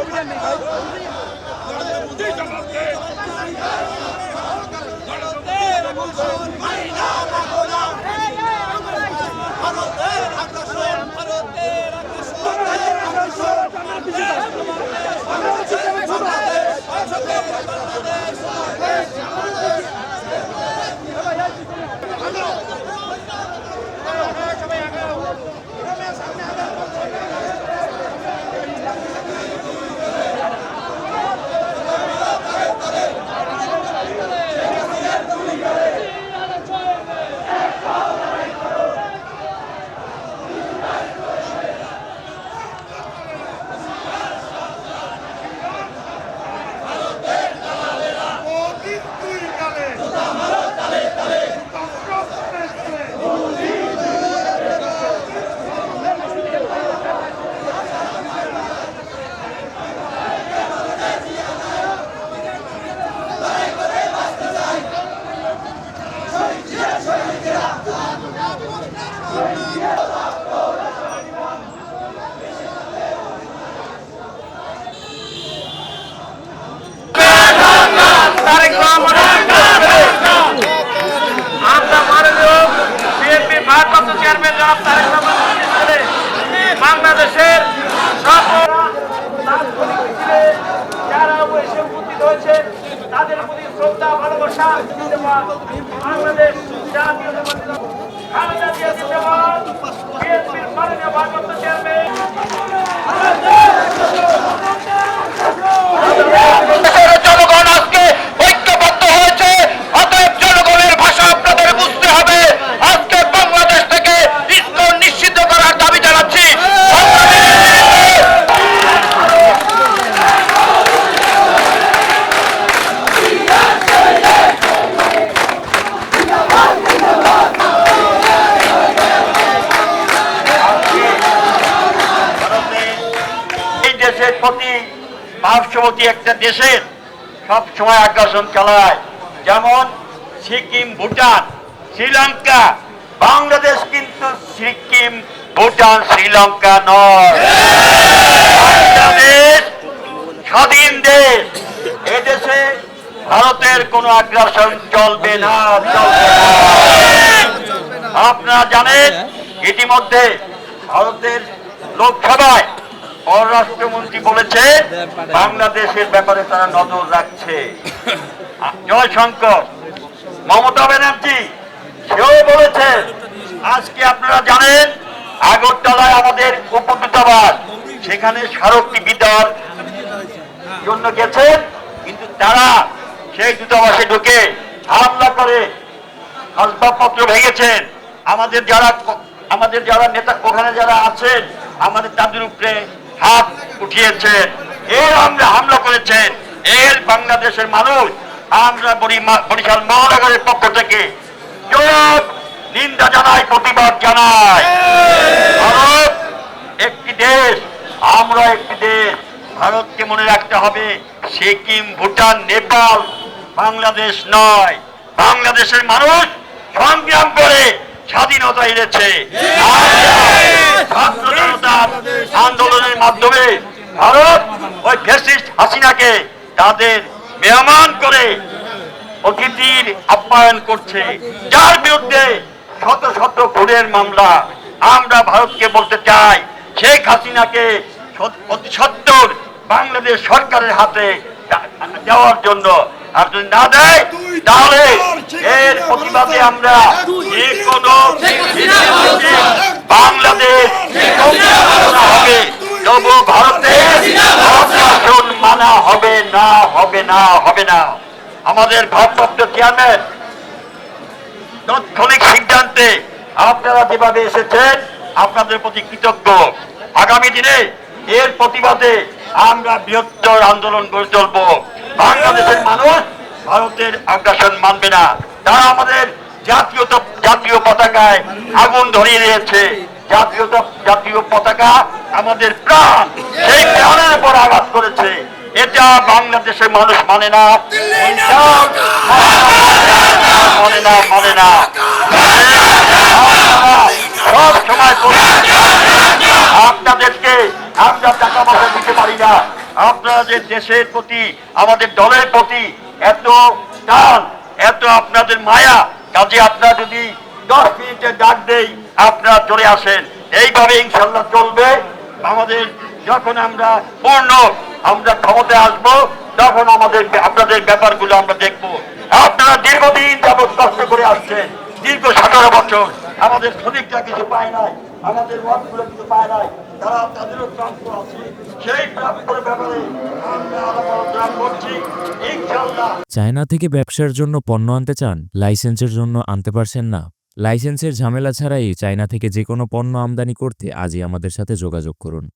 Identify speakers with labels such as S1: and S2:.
S1: problème. Mais... Bangladesh জাতীয়। খালেদা জিয়া জিন্দাবাদ বিএনপির মাননীয় ভারপ্রাপ্ত চেয়ারম্যান
S2: দেশের প্রতি পার্শ্ববর্তী একটা দেশের সব সময় আগ্রাসন চালায়। যেমন সিকিম, ভুটান, শ্রীলঙ্কা। বাংলাদেশ কিন্তু সিকিম, ভুটান, শ্রীলঙ্কা নয়। স্বাধীন দেশ। এদেশে ভারতের কোনো আগ্রাসন চলবে না। আপনারা জানেন, ইতিমধ্যে ভারতের লোকসভায় পররাষ্ট্রমন্ত্রী বলেছে, বাংলাদেশের ব্যাপারে তারা নজর রাখছে। জয়শঙ্কর, মমতা ব্যানার্জি, সেও বলেছে আজকে আপনারা জানেন, আগরতলায় আমাদের উপদূতাবাস সেখানে স্মারকটি দেওয়ার জন্য গেছেন, কিন্তু তারা সেই দূতাবাসে ঢুকে হামলা করে আসবাবপত্র ভেঙেছেন। আমাদের যারা আমাদের যারা নেতা ওখানে যারা আছেন, আমাদের তাদের উপরে হাত উঠিয়েছেন এর আমরা হামলা করেছেন এর বাংলাদেশের মানুষ। আমরা বরিশাল মহানগরের পক্ষ থেকে নিন্দা জানাই, প্রতিবাদ জানাই। ভারত একটি দেশ, আমরা একটি দেশ। ভারতকে মনে রাখতে হবে, সিকিম, ভুটান, নেপাল বাংলাদেশ নয়। বাংলাদেশের মানুষ সংগ্রাম করে স্বাধীনতা এনেছে। মাধ্যমে ভারত ওই ফ্যাসিস্ট হাসিনাকে তাদের মেহমান করে অতিথির আপ্যায়ন করছে। যার বিরুদ্ধে শত শত খুনের মামলা আমরা ভারতকে বলতে চাই শেখ হাসিনাকে অতি সত্তর বাংলাদেশ সরকারের হাতে দেওয়ার জন্য। আর যদি না দেয় তাহলে এর প্রতিবাদে আমরা যে কোনো বাংলাদেশ হবে। তবু ভারতের অশাসন মানা হবে না হবে না হবে না। আমাদের ভারপ্রাপ্ত চেয়ারম্যান তাৎক্ষণিক সিদ্ধান্তে আপনারা যেভাবে এসেছেন, আপনাদের প্রতি কৃতজ্ঞ। আগামী দিনে এর প্রতিবাদে আমরা বৃহত্তর আন্দোলন করে চলব বাংলাদেশের মানুষ ভারতের আগ্রাসন মানবে না। তারা আমাদের জাতীয় জাতীয় পতাকায় আগুন ধরিয়ে দিয়েছে। জাতীয় জাতীয় পতাকা আমাদের প্রাণ। সেই প্রাণের উপর আঘাত করেছে। এটা বাংলাদেশের মানুষ মানে না। মানে না মানে না। সব সময় আপনাদেরকে আমরা টাকা পয়সা দিতে পারি না। আপনারা যে দেশের প্রতি, আমাদের দলের প্রতি এত টান, এত আপনাদের মায়া। কাজে আপনারা যদি দশ মিনিটে ডাক দেই, আপনারা চলে আসেন। এইভাবে ইনশাল্লাহ চলবে। আমাদের যখন আমরা পূর্ণ, আমরা ক্ষমতায় আসব, তখন আমাদের আপনাদের ব্যাপারগুলো আমরা দেখব। আপনারা দীর্ঘদিন যাবৎ কষ্ট করে আসছেন, দীর্ঘ সতেরো বছর। আমাদের শ্রমিকরা কিছু পায় নাই, আমাদের ওয়ার্ডগুলো কিছু পায় নাই, তারা তাদেরও প্রাপ্য আছে। সেই প্রাপ্যের ব্যাপারে
S3: চায়না থেকে ব্যবসার জন্য পণ্য আনতে চান, লাইসেন্সের জন্য আনতে পারছেন না। লাইসেন্সের ঝামেলা ছাড়াই চায়না থেকে যে কোনো পণ্য আমদানি করতে আজই আমাদের সাথে যোগাযোগ করুন।